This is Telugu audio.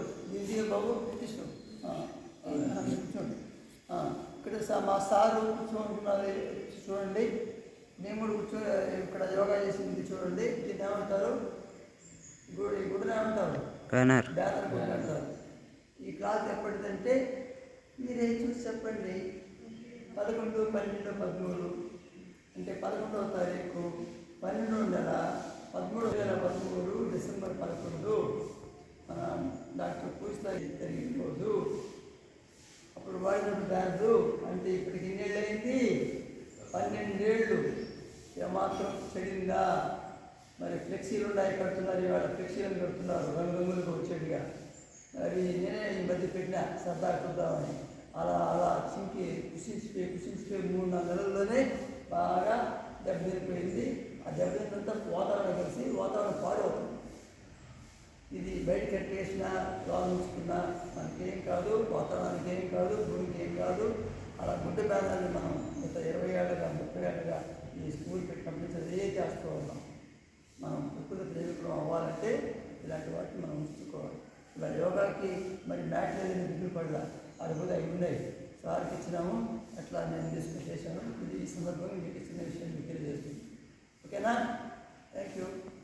ఇదో ఇది బాబు కూర్చోండి ఆ, ఇక్కడ మా సారు కూర్చోనుకున్నారు చూడండి. మేము కూడా కూర్చో ఇక్కడ యోగా చేసింది చూడండి. దీన్ని ఏమంటారు? గుడి గుడిని ఏమంటారు? బ్యానర్. బ్యానర్ గుడి అంటారు. ఈ క్లాస్ ఎప్పటిదంటే మీరే చూసి చెప్పండి. పదకొండు పన్నెండు పదమూడు. అంటే పదకొండవ తారీఖు పన్నెండవ నెల పదమూడు వేల బ్యాగు అంటే ఇప్పటికి ఎన్నేళ్ళు అయింది పన్నెండేళ్ళు. ఏమాత్రం చెడిందా? మరి ఫ్లెక్సీలు ఉన్నాయి కడుతున్నారు ఇవాళ. ఫ్లెక్సీలు కడుతున్నారు. రంగురంగులకు వచ్చేట్టుగా అవి నేనే ఈ మధ్య పెట్టినా సరదా చూద్దామని అలా అలా చింకి కుషించిపోయి కుషించిపోయి మూడు నాలుగు నెలల్లోనే బాగా దెబ్బతినిపోయింది. ఆ దెబ్బతినంతా వాతావరణం కలిసి వాతావరణం పాడు బయట కట్టేసిన లోన్ ఉంచుకున్నా మనకేం కాదు వాతావరణానికి ఏం కాదు భూమికి ఏం కాదు. అలా గుడ్డ బ్యానాన్ని మనం గత ఇరవై ఏళ్ళగా ముప్పై ఏళ్ళగా ఈ స్కూల్ పెట్టినప్పటి అదే చేస్తూ ఉన్నాం మనం ప్రకృతి ప్రేమికులం అవ్వాలంటే ఇలాంటి వాటిని మనం ఉంచుకోవాలి. ఇలా యోగాకి మరి మ్యాట్ లేదని దిగులు పడలా. అది కూడా అవి ఉన్నాయి. సార్కి ఇచ్చినాము అట్లా నేను డిస్కస్ చేశాను. ఇది ఈ సందర్భంగా మీకు ఇచ్చిన విషయం మీకు తెలియజేస్తుంది. ఓకేనా?